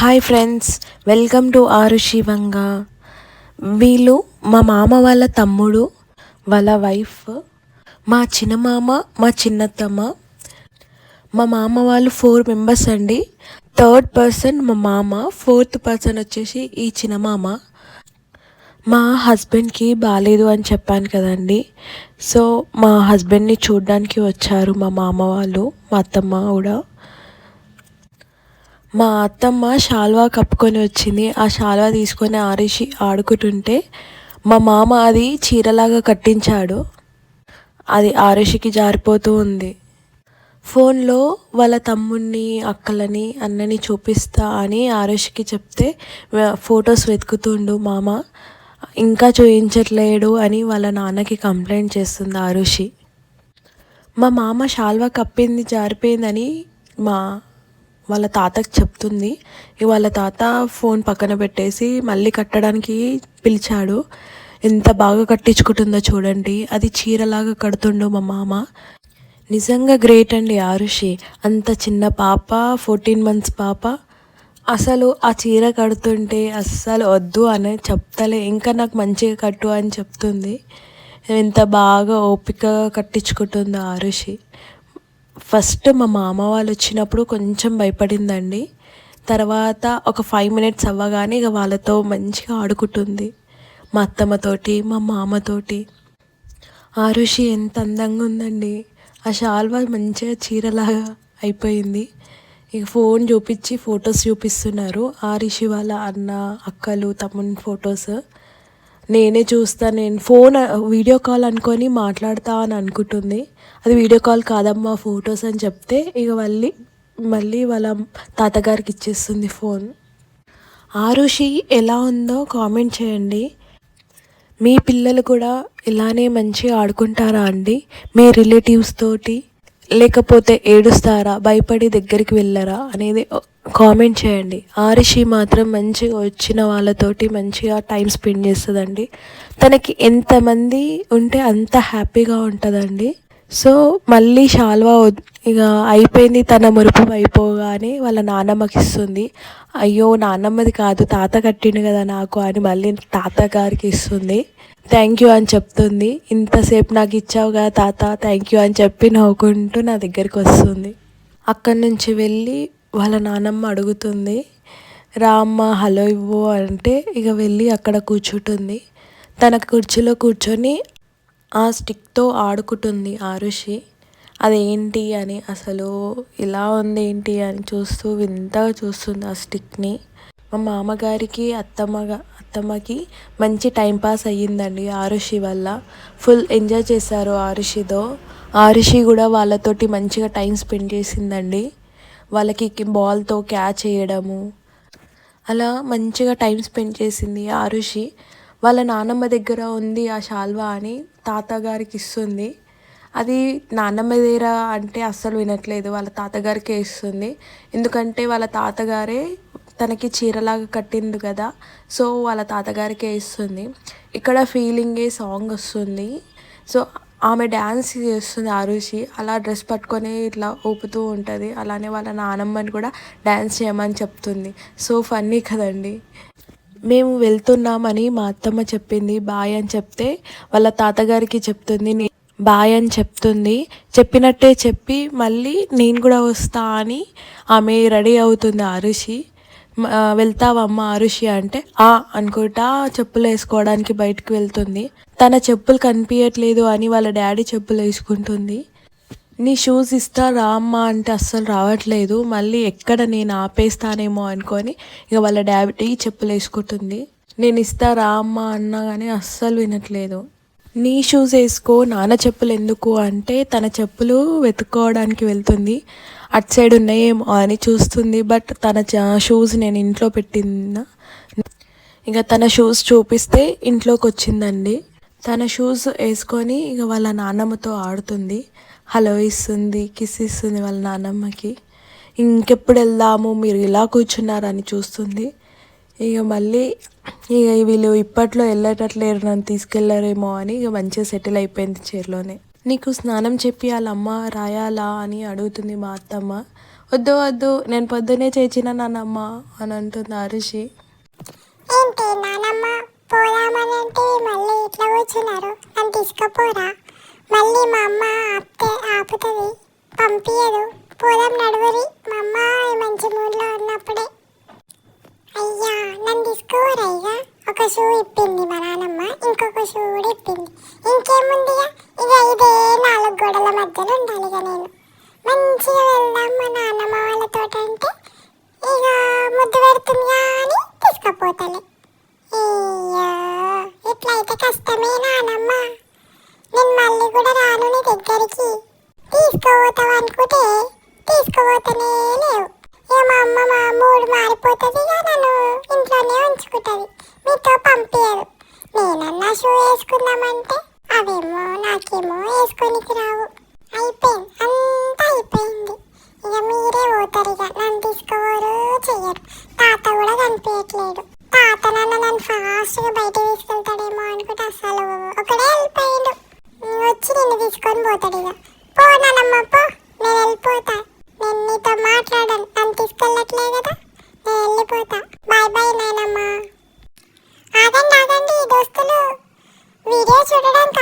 Hi friends welcome to ఆరు శివంగా వీళ్ళు మా మామ వాళ్ళ తమ్ముడు వాళ్ళ వైఫ్ మా చిన్నమామ మా చిన్నత్తమ్మ. మా మామ వాళ్ళు ఫోర్ మెంబర్స్ అండి. థర్డ్ పర్సన్ మా మామ ఫోర్త్ పర్సన్ వచ్చేసి ఈ చిన్నమామ. మా హస్బెండ్కి బాగాలేదు అని చెప్పాను కదండి. సో మా హస్బెండ్ని చూడడానికి వచ్చారు మా మామ వాళ్ళు మా అత్తమ్మ కూడా. మా అత్తమ్మ శాల్వా కప్పుకొని వచ్చింది. ఆ శాల్వా తీసుకొని ఆరేసి ఆడుకుంటుంటే మా మామ అది చీరలాగా కట్టించాడు. అది ఆరేషికి జారిపోతూ ఉంది. ఫోన్లో వాళ్ళ తమ్ముడిని అక్కలని అన్నని చూపిస్తా అని ఆరుషికి చెప్తే ఫొటోస్ వెతుకుతుండు మామ. ఇంకా చూపించట్లేడు అని వాళ్ళ నాన్నకి కంప్లైంట్ చేస్తుంది ఆరుషి మా మామ శాల్వా కప్పింది జారిపోయిందని మా వాళ్ళ తాతకి చెప్తుంది. వాళ్ళ తాత ఫోన్ పక్కన పెట్టేసి మళ్ళీ కట్టడానికి పిలిచాడు. ఎంత బాగా కట్టించుకుంటుందో చూడండి. అది చీరలాగా కడుతుండో మా మామ. నిజంగా గ్రేట్ అండి ఆరుషి. అంత చిన్న పాప ఫోర్టీన్ మంత్స్ పాప. అసలు ఆ చీర కడుతుంటే అస్సలు వద్దు అని చెప్తలే. ఇంకా నాకు మంచిగా కట్టు అని చెప్తుంది. ఎంత బాగా ఓపికగా కట్టించుకుంటుందో ఆరుషి. ఫస్ట్ మా మామ వాళ్ళు వచ్చినప్పుడు కొంచెం భయపడిందండి. తర్వాత ఒక ఫైవ్ మినిట్స్ అవ్వగానే ఇక వాళ్ళతో మంచిగా ఆడుకుంటుంది. మా అత్తమ్మతోటి మా మామతోటి. ఆరుషి ఎంత అందంగా ఉందండి. ఆ షాల్వా మంచిగా చీరలాగా అయిపోయింది. ఇక ఫోన్ చూపించి ఫొటోస్ చూపిస్తున్నారు. ఆ వాళ్ళ అన్న అక్కలు తమ్ముని ఫొటోస్ నేనే చూస్తా నేను ఫోన్ వీడియో కాల్ అనుకొని మాట్లాడతా అని అనుకుంటుంది. అది వీడియో కాల్ కాదమ్మా ఫొటోస్ అని చెప్తే ఇక మళ్ళీ మళ్ళీ వాళ్ళ తాతగారికి ఇచ్చేస్తుంది ఫోన్. ఆరుషి ఎలా ఉందో కామెంట్ చేయండి. మీ పిల్లలు కూడా ఇలానే మంచిగా ఆడుకుంటారా అండి? మీ రిలేటివ్స్ తోటి లేకపోతే ఏడుస్తారా? భయపడి దగ్గరికి వెళ్ళరా? అనేది కామెంట్ చేయండి. ఆరిషి మాత్రం మంచిగా వచ్చిన వాళ్ళతోటి మంచిగా టైం స్పెండ్ చేస్తుందండి. తనకి ఎంతమంది ఉంటే అంత హ్యాపీగా ఉంటుందండి. సో మళ్ళీ షాల్వా ఇక అయిపోయింది తన మురుపు అయిపోగానే వాళ్ళ నానమ్మకి ఇస్తుంది అయ్యో నానమ్మది కాదు తాత కట్టిండు కదా నాకు అని మళ్ళీ తాతగారికి ఇస్తుంది. థ్యాంక్ యూ అని చెప్తుంది. ఇంతసేపు నాకు ఇచ్చావు కదా తాత థ్యాంక్ యూ అని చెప్పి నవ్వుకుంటూ నా దగ్గరికి వస్తుంది. అక్కడి నుంచి వెళ్ళి వాళ్ళ నానమ్మ అడుగుతుంది రామ్మ హలో ఇవ్వు అంటే ఇక వెళ్ళి అక్కడ కూర్చుంటుంది. తన కుర్చీలో కూర్చొని ఆ స్టిక్తో ఆడుకుంటుంది ఆరుషి. అదేంటి అని అసలు ఇలా ఉంది ఏంటి అని చూస్తూ వింతగా చూస్తుంది ఆ స్టిక్ని. మా మామగారికి అత్తమ్మగా అత్తమ్మకి మంచి టైంపాస్ అయ్యిందండి ఆరుషి వల్ల. ఫుల్ ఎంజాయ్ చేశారు ఆరుషితో. ఆరుషి కూడా వాళ్ళతోటి మంచిగా టైం స్పెండ్ చేసిందండి. వాళ్ళకి బాల్తో క్యాచ్ చేయడము. అలా మంచిగా టైం స్పెండ్ చేసింది ఆరుషి. వాళ్ళ నానమ్మ దగ్గర ఉంది ఆ శాల్వా అని తాతగారికి ఇస్తుంది. అది నాన్నమ్మ దగ్గర అంటే అస్సలు వినట్లేదు. వాళ్ళ తాతగారికే ఇస్తుంది. ఎందుకంటే వాళ్ళ తాతగారే తనకి చీరలాగా కట్టింది కదా. సో వాళ్ళ తాతగారికే ఇస్తుంది. ఇక్కడ ఫీలింగే సాంగ్ వస్తుంది. సో ఆమె డ్యాన్స్ చేస్తుంది ఆరుషి. అలా డ్రెస్ పట్టుకొని ఇట్లా ఊపుతూ ఉంటుంది. అలానే వాళ్ళ నానమ్మని కూడా డ్యాన్స్ చేయమని చెప్తుంది. సో ఫన్నీ కదండి. మేము వెళ్తున్నామని మా అత్తమ్మ చెప్పింది. బాయ్ అని చెప్తే వాళ్ళ తాతగారికి చెప్తుంది. బాయ్ అని చెప్తుంది. చెప్పినట్టే చెప్పి మళ్ళీ నేను కూడా వస్తా అని ఆమె రెడీ అవుతుంది ఆరుషి. వెళ్తావమ్మ ఆరుషి అంటే ఆ అనుకుంటా చెప్పులు వేసుకోవడానికి బయటకు వెళ్తుంది. తన చెప్పులు కనిపించట్లేదు అని వాళ్ళ డాడీ చెప్పులు వేసుకుంటుంది. నీ షూస్ ఇస్తా రా అమ్మ అంటే అస్సలు రావట్లేదు. మళ్ళీ ఎక్కడ నేను ఆపేస్తానేమో అనుకొని ఇక వాళ్ళ డాడీ చెప్పులు వేసుకుంటుంది. నేను ఇస్తా రా అమ్మ అన్నా కానీ అస్సలు వినట్లేదు. నీ షూస్ వేసుకో నాన్న చెప్పులు ఎందుకు అంటే తన చెప్పులు వెతుక్కోవడానికి వెళ్తుంది. అటు సైడ్ ఉన్నాయేమో అని చూస్తుంది. బట్ తన షూస్ నేను ఇంట్లో పెట్టిన ఇక తన షూస్ చూపిస్తే ఇంట్లోకి వచ్చిందండి. తన షూస్ వేసుకొని ఇక వాళ్ళ నాన్నమ్మతో ఆడుతుంది. హలో ఇస్తుంది కిస్ ఇస్తుంది వాళ్ళ నాన్నమ్మకి. ఇంకెప్పుడు వెళ్దాము మీరు ఇలా కూర్చున్నారని చూస్తుంది. ఇక మళ్ళీ ఇక వీళ్ళు ఇప్పట్లో వెళ్ళేటట్లేరు నన్ను తీసుకెళ్ళరేమో అని ఇక మంచిగా సెటిల్ అయిపోయింది చీరలోనే. నీకు స్నానం చెప్పి వాళ్ళ అమ్మ రాయాలా అని అడుగుతుంది మా అత్తమ్మ. వద్దు వద్దు నేను పొద్దునే చేసిన నాన్నమ్మ అని అంటుంది అరిషి ఏంటి నానమ్మ పోరా. మళ్ళీ మా అమ్మ ఆపితే ఆపుతుంది. పంపించదు పోదాం నడువురి. మా అమ్మ మంచి మూడ్లో ఉన్నప్పుడే. అయ్యా నన్ను తీసుకోరా ఇక? ఒక షూ ఇప్పింది మా నాన్నమ్మ ఇంకొక షూ కూడా ఇప్పింది. ఇంకేముందిగా? ఇక ఇదే నాలుగు గోడల మధ్యలో ఉండాలి ఇక నేను. మంచిగా వెళ్దాం మా నాన్నమ్మ వాళ్ళతో అంటే ఇక ముద్దు పెడుతుందిగా అని తీసుకుపోతలే. అయ్యో ఇట్లయితే కష్టమే నానమ్మ. నేను మళ్ళీ కూడా రాను నీ దగ్గరికి. తీసుకుపోతావు అనుకుంటే తీసుకుపోతనే లేవు. ఇక మా అమ్మ మా మూడు మారిపోతుంది ఇక నన్ను ఇంట్లోనే ఉంచుకుంటుంది. మీతో పంపించదు నేనన్నా షూ వేసుకుందామంటే అవేమో నాకేమో వేసుకొనికి రావు అయిపోయింది. తెచ్చుకొని పోతాడు ఇక. పో నానమ్మ పో. నేను వెళ్ళిపోతా. నేను నీతో మాట్లాడాను. నన్ను తీసుకెళ్ళట్లే కదా. నేను వెళ్ళిపోతా. బాయ్ బాయ్ నాయనమ్మ ఆగండి ఆగండి దోస్తులు. వీడియో చూడడానికి